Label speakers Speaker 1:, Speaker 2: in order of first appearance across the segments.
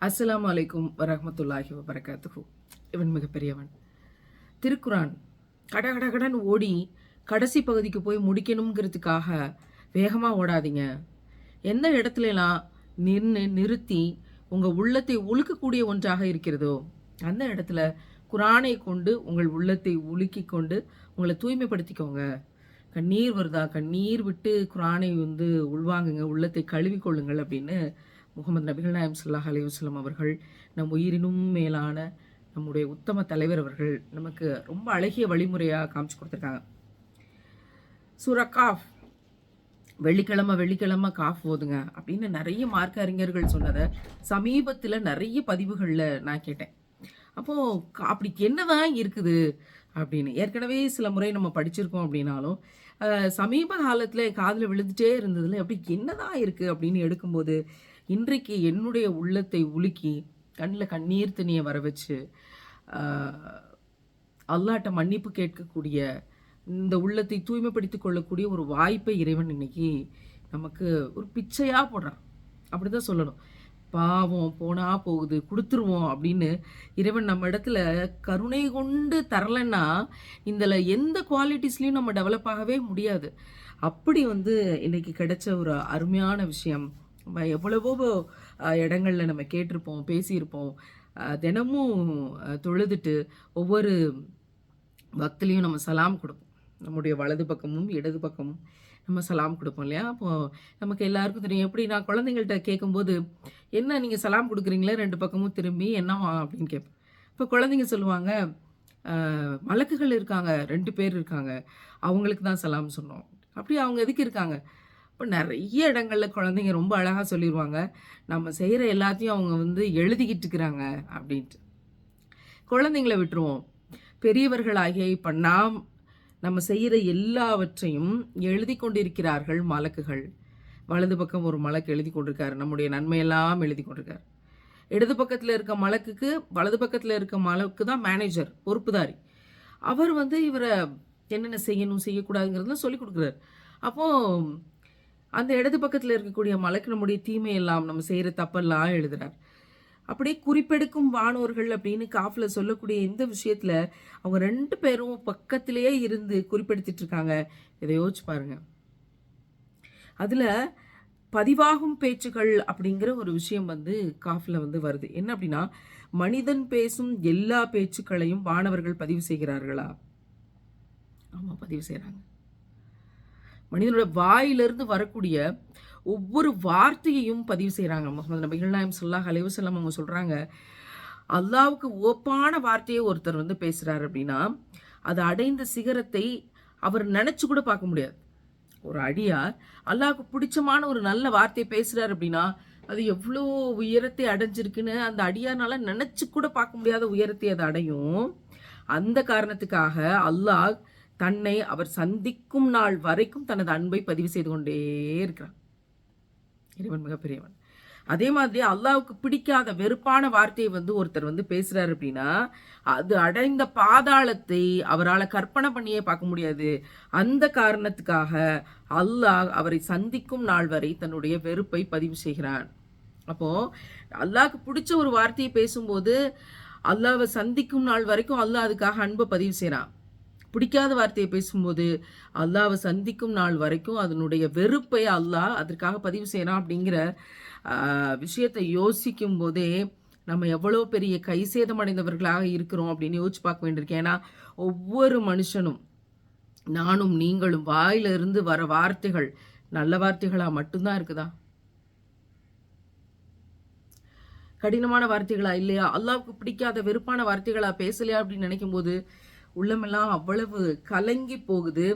Speaker 1: அஸ்லாம் அலைக்கும் வரமத்துல்லாஹி வபரகாத்துஹு. இவன் மிகப்பெரியவன். திருக்குரான் கட கடகடன் ஓடி கடைசி பகுதிக்கு போய் முடிக்கணுங்கிறதுக்காக வேகமாக ஓடாதீங்க. எந்த இடத்துலலாம் நின்று நிறுத்தி உங்கள் உள்ளத்தை உழுக்கக்கூடிய ஒன்றாக இருக்கிறதோ அந்த இடத்துல குரானை கொண்டு உங்கள் உள்ளத்தை உலுக்கி கொண்டு உங்களை தூய்மைப்படுத்திக்கோங்க. கண்ணீர் வருதா? கண்ணீர் விட்டு குரானை வந்து உள்வாங்குங்க உள்ளத்தை கழுவி கொள்ளுங்கள் அப்படின்னு முகமது நபிகள் நாயம் சல்லாஹ் அலைஹி அவர்கள் நம் உயிரினும் மேலான நம்முடைய உத்தம தலைவர் அவர்கள் நமக்கு ரொம்ப அழகிய வழிமுறையாக காமிச்சு கொடுத்துருக்காங்க. சூரா காஃப் வெள்ளிக்கிழமை வெள்ளிக்கிழமை காஃப் ஓதுங்க அப்படின்னு நிறைய மார்க்க அறிஞர்கள் சொன்னதை சமீபத்தில் நிறைய பதிவுகளில் நான் கேட்டேன். அப்போது அப்படி என்னதான் இருக்குது? அப்படின்னு. ஏற்கனவே சில முறை நம்ம படிச்சிருக்கோம் அப்படின்னாலும் சமீப காலத்தில் காதில் விழுந்துட்டே இருந்ததுல அப்படி என்னதான் இருக்குது அப்படின்னு எடுக்கும்போது இன்றைக்கு என்னுடைய உள்ளத்தை உலுக்கி கண்ணில் கண்ணீர் தண்ணியை வர வச்சு அல்லாட்ட மன்னிப்பு கேட்கக்கூடிய இந்த உள்ளத்தை தூய்மைப்படுத்திக் கொள்ளக்கூடிய ஒரு வாய்ப்பை இறைவன் இன்னைக்கு நமக்கு ஒரு பிச்சையாக போடுறான். அப்படி தான் சொல்லணும். பாவம் போனா போகுது கொடுத்துருவோம் அப்படின்னு இறைவன் நம்ம இடத்துல கருணை கொண்டு தரலைன்னா இதில் எந்த குவாலிட்டிஸ்லையும் நம்ம டெவலப் ஆகவே முடியாது. அப்படி வந்து இன்றைக்கி கிடைச்ச ஒரு அருமையான விஷயம் எவ்வளவோ இடங்களில் நம்ம கேட்டிருப்போம் பேசியிருப்போம். தினமும் தொழுதுட்டு ஒவ்வொரு பக்திலையும் நம்ம சலாம் கொடுப்போம். நம்முடைய வலது பக்கமும் இடது பக்கமும் நம்ம சலாம் கொடுப்போம் இல்லையா? அப்போ நமக்கு எல்லாருக்கும் தெரியும். எப்படி நான் குழந்தைங்கள்ட்ட கேட்கும்போது என்ன நீங்கள் சலாம் கொடுக்குறீங்களே? ரெண்டு பக்கமும் திரும்பி என்னவா அப்படின்னு கேட்பேன் இப்போ குழந்தைங்க சொல்லுவாங்க மலக்குகள் இருக்காங்க ரெண்டு பேர் இருக்காங்க. அவங்களுக்கு தான் சலாம் சொன்னோம். அப்படி அவங்க எதுக்கு இருக்காங்க? இப்போ நிறைய இடங்களில் குழந்தைங்க ரொம்ப அழகாக சொல்லிடுவாங்க நம்ம செய்கிற எல்லாத்தையும் அவங்க வந்து எழுதிக்கிட்டு இருக்கிறாங்க அப்படின்ட்டு. குழந்தைங்கள விட்டுருவோம். பெரியவர்களாகிய இப்போ நாம் நம்ம செய்கிற எல்லாவற்றையும் எழுதி கொண்டிருக்கிறார்கள் மலக்குகள். வலது பக்கம் ஒரு மலக்கு எழுதி கொண்டிருக்காரு நம்முடைய நன்மையெல்லாம் எழுதி கொண்டிருக்காரு. இடது பக்கத்தில் இருக்க மலக்குக்கு வலது பக்கத்தில் இருக்க மலக்கு தான் மேனேஜர் பொறுப்புதாரி. அவர் வந்து இவரை என்னென்ன செய்யணும் செய்யக்கூடாதுங்கிறதுலாம் சொல்லி கொடுக்குறாரு. அப்போது அந்த இடது பக்கத்தில் இருக்கக்கூடிய மலைக்கு நம்முடைய தீமையெல்லாம் நம்ம செய்கிற தப்பெல்லாம் எழுதுறார். அப்படியே குறிப்பெடுக்கும் வானோர்கள் அப்படின்னு காஃபில் சொல்லக்கூடிய இந்த விஷயத்தில் அவங்க ரெண்டு பேரும் பக்கத்திலேயே இருந்து குறிப்பெடுத்துட்டு இருக்காங்க. இதை யோசிச்சு பாருங்க. அதில் பதிவாகும் பேச்சுகள் அப்படிங்கிற ஒரு விஷயம் வந்து காஃபில் வந்து வருது. என்ன அப்படின்னா மனிதன் பேசும் எல்லா பேச்சுக்களையும் வானவர்கள் பதிவு செய்கிறார்களா? ஆமாம் பதிவு செய்கிறாங்க மனிதனோட வாயிலிருந்து வரக்கூடிய ஒவ்வொரு வார்த்தையையும் பதிவு செய்கிறாங்க முகமது நபிகள் நாயம் சொல்லாஹ் அலைவசல்லாம் அவங்க சொல்கிறாங்க அல்லாவுக்கு ஓப்பான வார்த்தையை ஒருத்தர் வந்து பேசுகிறார் அப்படின்னா அது அடைந்த சிகரத்தை அவர் நினச்சி கூட பார்க்க முடியாது. ஒரு அடியார் அல்லாவுக்கு பிடிச்சமான ஒரு நல்ல வார்த்தையை பேசுகிறார் அப்படின்னா அது எவ்வளோ உயரத்தை அடைஞ்சிருக்குன்னு அந்த அடியார்னால நினச்சி கூட பார்க்க முடியாத உயரத்தை அது அடையும். அந்த காரணத்துக்காக அல்லாஹ் தன்னை அவர் சந்திக்கும் நாள் வரைக்கும் தனது அன்பை பதிவு செய்து கொண்டே இருக்கிறான் இறைவன் மிகப்பெரியவன். அதே மாதிரி அல்லாவுக்கு பிடிக்காத வெறுப்பான வார்த்தையை வந்து ஒருத்தர் வந்து பேசுறாரு அப்படின்னா அது அடைந்த பாதாளத்தை அவரால் கற்பனை பண்ணியே பார்க்க முடியாது. அந்த காரணத்துக்காக அல்லாஹ் அவரை சந்திக்கும் நாள் வரை தன்னுடைய வெறுப்பை பதிவு செய்கிறான். அப்போ அல்லாஹ்க்கு பிடிச்ச ஒரு வார்த்தையை பேசும்போது அல்லாவை சந்திக்கும் நாள் வரைக்கும் அல்லாஹ் அதுக்காக அன்பை பதிவு செய்கிறான் பிடிக்காத வார்த்தையை பேசும்போது அல்லாவை சந்திக்கும் நாள் வரைக்கும் அதனுடைய வெறுப்பை அல்லாஹ் அதற்காக பதிவு செய்யறான் அப்படிங்கிற விஷயத்தை யோசிக்கும் போதே நம்ம எவ்வளோ பெரிய கை சேதமடைந்தவர்களாக இருக்கிறோம் அப்படின்னு யோசிச்சு பார்க்க வேண்டியிருக்கேன் ஏன்னா ஒவ்வொரு மனுஷனும் நானும் நீங்களும் வாயிலிருந்து வர வார்த்தைகள் நல்ல வார்த்தைகளாக மட்டும்தான் இருக்குதா? கடினமான வார்த்தைகளா இல்லையா? அல்லாவுக்கு பிடிக்காத வெறுப்பான வார்த்தைகளா பேசலையா அப்படின்னு நினைக்கும் போது உள்ளமெல்லாம் அவ்வளவு கலங்கி போகுது.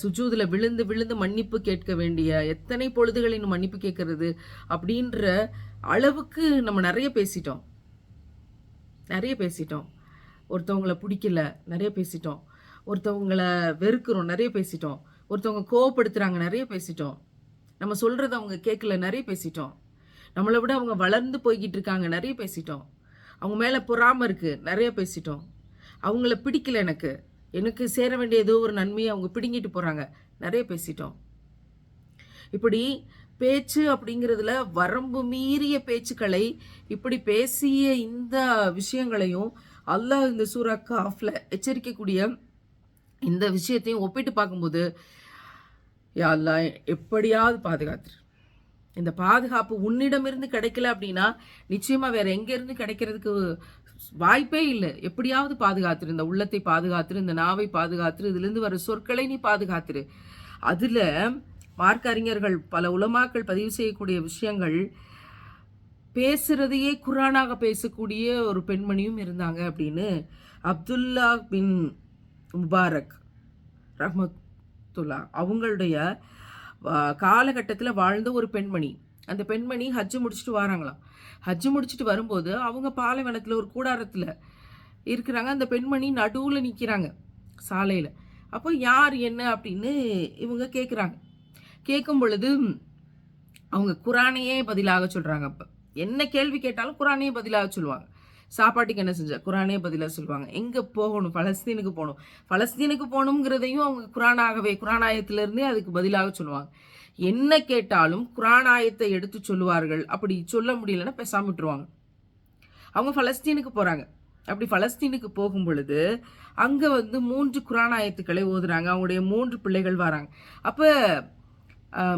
Speaker 1: சுஜூதில் விழுந்து விழுந்து மன்னிப்பு கேட்க வேண்டிய எத்தனை பொழுதுகளின் மன்னிப்பு கேட்கறது அப்படின்ற அளவுக்கு நம்ம நிறைய பேசிட்டோம். நிறைய பேசிட்டோம். ஒருத்தவங்கள பிடிக்கல நிறைய பேசிட்டோம். ஒருத்தவங்கள வெறுக்கிறோம் நிறைய பேசிட்டோம். ஒருத்தவங்க கோவப்படுத்துகிறாங்க நிறைய பேசிட்டோம். நம்ம சொல்கிறத அவங்க கேட்கல நிறைய பேசிட்டோம். நம்மளை விட அவங்க வளர்ந்து போய்கிட்டு இருக்காங்க நிறைய பேசிட்டோம். அவங்க மேலே பொறாமல் இருக்குது நிறைய பேசிட்டோம். அவங்கள பிடிக்கல எனக்கு. எனக்கு சேர வேண்டிய ஏதோ ஒரு நன்மையை அவங்க பிடுங்கிட்டு போகிறாங்க நிறைய பேசிட்டோம். இப்படி பேச்சு அப்படிங்கிறதுல வரம்பு மீறிய பேச்சுக்களை இப்படி பேசிய இந்த விஷயங்களையும் அல்லாஹ் இந்த சூரா காஃப்ல எச்சரிக்கக்கூடிய இந்த விஷயத்தையும் ஒப்பிட்டு பார்க்கும்போது யா எப்படியாவது பாதுகாத்துரு. இந்த பாதுகாப்பு உன்னிடமிருந்து கிடைக்கல அப்படின்னா நிச்சயமாக வேற எங்கேருந்து கிடைக்கிறதுக்கு வாய்ப்பே இல்லை. எப்படியாவது பாதுகாத்துரு. இந்த உள்ளத்தை பாதுகாத்துரு. இந்த நாவை பாதுகாத்துரு. இதுலேருந்து வர சொற்களை நீ பாதுகாத்துரு. அதில் மார்க்க அறிஞர்கள் பல உலமாக்கள் பதிவு செய்யக்கூடிய விஷயங்கள் பேசுறதையே குரானாக பேசக்கூடிய ஒரு பெண்மணியும் இருந்தாங்க அப்படின்னு அப்துல்லா பின் முபாரக் ரஹ்மத்துல்லா அவங்களுடைய காலகட்டத்தில் வாழ்ந்த ஒரு பெண்மணி. அந்த பெண்மணி ஹஜ்ஜு முடிச்சுட்டு வராங்களாம். ஹஜ்ஜு முடிச்சுட்டு வரும்போது அவங்க பாலைவனத்தில் ஒரு கூடாரத்தில் இருக்கிறாங்க. அந்த பெண்மணி நடுவில் நிற்கிறாங்க சாலையில். அப்போ யார் என்ன அப்படின்னு இவங்க கேட்குறாங்க கேட்கும் பொழுது அவங்க குரானையே பதிலாக சொல்கிறாங்க அப்போ என்ன கேள்வி கேட்டாலும் குரானையே பதிலாக சொல்லுவாங்க. சாப்பாட்டுக்கு என்ன செஞ்ச? குரானே பதிலாக சொல்லுவாங்க. எங்கே போகணும்? பலஸ்தீனுக்கு போகணும். பலஸ்தீனுக்கு போகணுங்கிறதையும் அவங்க குரானாகவே குரானாயத்திலேருந்தே அதுக்கு பதிலாக சொல்லுவாங்க. என்ன கேட்டாலும் குரான் ஆயத்தை எடுத்து சொல்லுவார்கள். அப்படி சொல்ல முடியலன்னா பேசாம விட்டுருவாங்க. அவங்க ஃபலஸ்தீனுக்கு போகிறாங்க அப்படி ஃபலஸ்தீனுக்கு போகும் பொழுது அங்கே வந்து மூன்று குரானாயத்துக்களை ஓதுறாங்க. அவங்களுடைய மூன்று பிள்ளைகள் வராங்க. அப்போ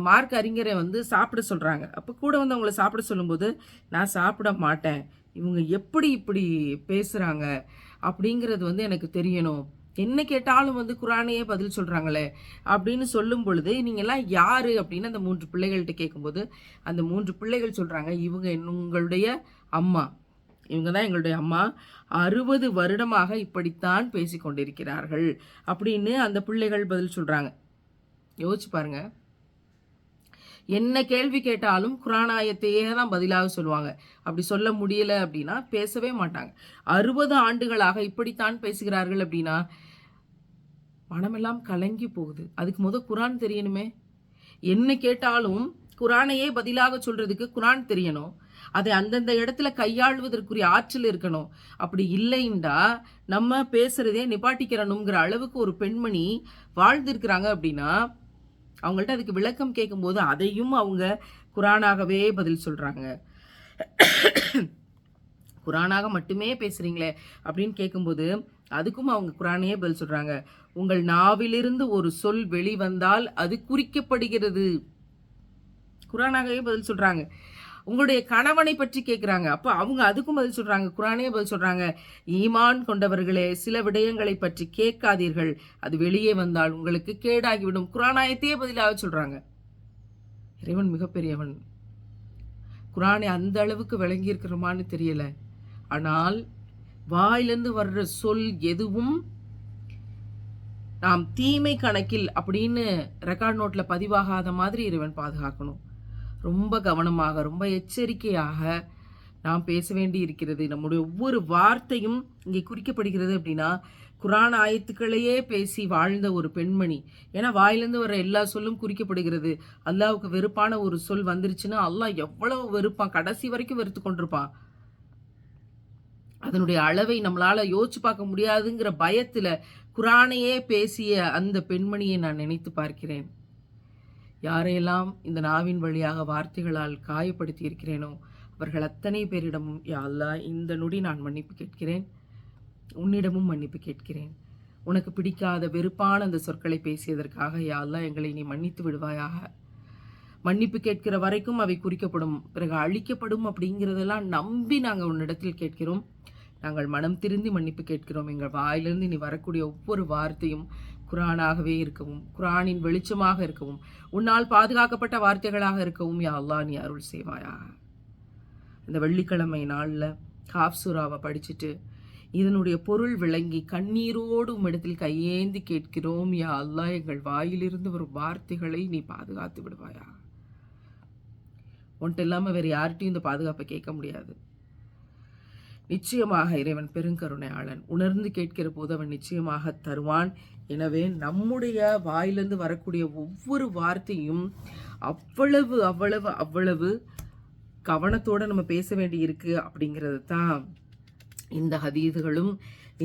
Speaker 1: மார்க் அறிஞரை வந்து சாப்பிட சொல்கிறாங்க அப்போ கூட வந்து அவங்கள சாப்பிட சொல்லும்போது நான் சாப்பிட மாட்டேன். இவங்க எப்படி இப்படி பேசுகிறாங்க அப்படிங்கிறது வந்து எனக்கு தெரியணும். என்ன கேட்டாலும் வந்து குரானையே பதில் சொல்கிறாங்களே அப்படின்னு சொல்லும் பொழுது நீங்கள்லாம் யார்? அப்படின்னு அந்த மூன்று பிள்ளைகள்கிட்ட கேட்கும்போது அந்த மூன்று பிள்ளைகள் சொல்கிறாங்க இவங்க உங்களுடைய அம்மா. இவங்க தான் எங்களுடைய அம்மா. அறுபது வருடமாக இப்படித்தான் பேசி கொண்டிருக்கிறார்கள். அப்படின்னு அந்த பிள்ளைகள் பதில் சொல்கிறாங்க யோசிச்சு பாருங்க. என்ன கேள்வி கேட்டாலும் குரானாயத்தையே தான் பதிலாக சொல்லுவாங்க. அப்படி சொல்ல முடியல அப்படின்னா பேசவே மாட்டாங்க. அறுபது ஆண்டுகளாக இப்படித்தான் பேசுகிறார்கள் அப்படின்னா மனமெல்லாம் கலங்கி போகுது. அதுக்கு முத குரான் தெரியணுமே? என்ன கேட்டாலும் குரானையே பதிலாக சொல்றதுக்கு குரான் தெரியணும். அதை அந்தந்த இடத்துல கையாளுவதற்குரிய ஆற்றல் இருக்கணும். அப்படி இல்லைண்டா நம்ம பேசுறதே நிப்பாட்டிக்கிறணுங்கிற அளவுக்கு ஒரு பெண்மணி வாழ்ந்திருக்கிறாங்க அப்படின்னா அவங்கள்ட்ட அதுக்கு விளக்கம் கேட்கும்போது அதையும் அவங்க குரானாகவே பதில் சொல்கிறாங்க குரானாக மட்டுமே பேசுகிறீங்களே அப்படின்னு கேட்கும்போது அதுக்கும் அவங்க குரானையே பதில் சொல்கிறாங்க உங்கள் நாவிலிருந்து ஒரு சொல் வெளிவந்தால் அது குறிக்கப்படுகிறது. குரானாகவே பதில் சொல்கிறாங்க உங்களுடைய கணவனை பற்றி கேட்குறாங்க அப்போ அவங்க அதுக்கும் பதில் சொல்கிறாங்க குரானே பதில் சொல்கிறாங்க ஈமான் கொண்டவர்களே சில விடயங்களை பற்றி கேட்காதீர்கள். அது வெளியே வந்தால் உங்களுக்கு கேடாகிவிடும். குரானாயத்தையே பதிலாக சொல்கிறாங்க இறைவன் மிகப்பெரியவன். குரானை அந்த அளவுக்கு விளங்கியிருக்கிறோமான்னு தெரியலை தெரியல. ஆனால் வாயிலிருந்து வர்ற சொல் எதுவும் நாம் தீமை கணக்கில் அப்படின்னு ரெக்கார்ட் நோட்டில் பதிவாகாத மாதிரி இறைவன் பாதுகாக்கணும். ரொம்ப கவனமாக ரொம்ப எச்சரிக்கையாக நாம் பேச வேண்டி இருக்கிறது. நம்முடைய ஒவ்வொரு வார்த்தையும் இங்கே குறிக்கப்படுகிறது அப்படின்னா குரான் ஆயத்துக்களையே பேசி வாழ்ந்த ஒரு பெண்மணி. ஏன்னா வாயிலிருந்து வர எல்லா சொல்லும் குறிக்கப்படுகிறது. அல்லாவுக்கு வெறுப்பான ஒரு சொல் வந்துருச்சுன்னா அல்லாஹ் எவ்வளவு வெறுப்பான். கடைசி வரைக்கும் வெறுத்து கொண்டிருப்பான். அதனுடைய அளவை நம்மளால் யோசிச்சு பார்க்க முடியாதுங்கிற பயத்தில் குரானையே பேசிய அந்த பெண்மணியை நான் நினைத்து பார்க்கிறேன். யாரையெல்லாம் இந்த நாவின் வழியாக வார்த்தைகளால் காயப்படுத்தி இருக்கிறேனோ அவர்கள் அத்தனை பேரிடமும் யாழ்லா இந்த நொடி நான் மன்னிப்பு கேட்கிறேன். உன்னிடமும் மன்னிப்பு கேட்கிறேன். உனக்கு பிடிக்காத வெறுப்பான அந்த சொற்களை பேசியதற்காக யாழ்லா எங்களை நீ மன்னித்து விடுவாயாக. மன்னிப்பு கேட்கிற வரைக்கும் அவை குறிக்கப்படும். பிறகு அழிக்கப்படும் அப்படிங்கிறதெல்லாம் நம்பி நாங்கள் உன்னிடத்தில் கேட்கிறோம். நாங்கள் மனம் திருந்தி மன்னிப்பு கேட்கிறோம். எங்கள் வாயிலிருந்து நீ வரக்கூடிய ஒவ்வொரு வார்த்தையும் குரானாகவே இருக்கவும் குரானின் வெளிச்சமாக இருக்கவும் உன்னால் பாதுகாக்கப்பட்ட வார்த்தைகளாக இருக்கவும் யா அல்லா நீ அருள் செய்வாயாக இந்த வெள்ளிக்கிழமை நாளில் காஃப் சுராவை படிச்சுட்டு இதனுடைய பொருள் விளங்கி கண்ணீரோடு உம்மிடத்தில் கையேந்தி கேட்கிறோம். யா அல்லா எங்கள் வாயிலிருந்து வரும் வார்த்தைகளை நீ பாதுகாத்து விடுவாயா? உன்ட்டு இல்லாமல் வேறு யார்கிட்டையும் இந்த பாதுகாப்பை கேட்க முடியாது. நிச்சயமாக இறைவன் பெருங்கருணையாளன். உணர்ந்து கேட்கிற போது அவன் நிச்சயமாக தருவான். எனவே நம்முடைய வாயிலிருந்து வரக்கூடிய ஒவ்வொரு வார்த்தையும் அவ்வளவு அவ்வளவு அவ்வளவு கவனத்தோடு நம்ம பேச வேண்டி இருக்கு அப்படிங்கிறது தான் இந்த ஹதீதுகளும்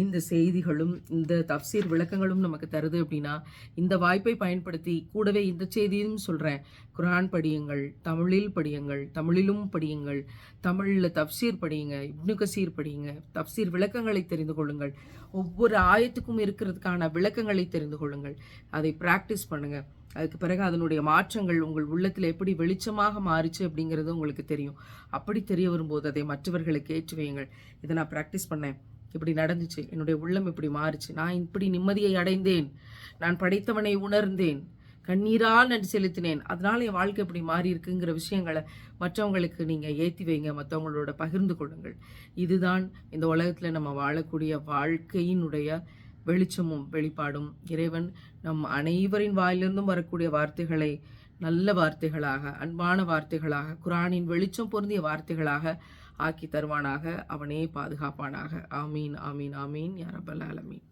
Speaker 1: இந்த செய்திகளும் இந்த தப்சீர் விளக்கங்களும் நமக்கு தருது அப்படின்னா இந்த வாய்ப்பை பயன்படுத்தி கூடவே இந்த செய்தியும் சொல்கிறேன் குரான் படியுங்கள் தமிழில் படியுங்கள் தமிழிலும் படியுங்கள் தமிழில் தப்சீர் படியுங்க இப்னு கசீர் படியுங்க தப்சீர் விளக்கங்களை தெரிந்து கொள்ளுங்கள். ஒவ்வொரு ஆயத்துக்கும் இருக்கிறதுக்கான விளக்கங்களை தெரிந்து கொள்ளுங்கள். அதை ப்ராக்டிஸ் பண்ணுங்கள் அதுக்கு பிறகு அதனுடைய மாற்றங்கள் உங்கள் உள்ளத்தில் எப்படி வெளிச்சமாக மாறிச்சு அப்படிங்கிறது உங்களுக்கு தெரியும். அப்படி தெரிய வரும்போது அதை மற்றவர்களுக்கு ஏற்றுவையுங்கள் இதை நான் ப்ராக்டிஸ் பண்ணேன். இப்படி நடந்துச்சு. என்னுடைய உள்ளம் இப்படி மாறுச்சு. நான் இப்படி நிம்மதியை அடைந்தேன். நான் படைத்தவனை உணர்ந்தேன். கண்ணீரால் நன்றி செலுத்தினேன். அதனால என் வாழ்க்கை இப்படி மாறி இருக்குங்கிற விஷயங்களை மற்றவங்களுக்கு நீங்கள் ஏற்றி வைங்க. மற்றவங்களோட பகிர்ந்து கொள்ளுங்கள். இதுதான் இந்த உலகத்தில் நம்ம வாழக்கூடிய வாழ்க்கையினுடைய வெளிச்சமும் வெளிப்பாடும். இறைவன் நம் அனைவரின் வாயிலிருந்தும் வரக்கூடிய வார்த்தைகளை நல்ல வார்த்தைகளாக அன்பான வார்த்தைகளாக குரானின் வெளிச்சம் பொருந்திய வார்த்தைகளாக ஆக்கி தருவானாக அவனே பாதுகாப்பானாக. ஆமீன் ஆமீன் ஆமீன் யாரபல் அலமீன்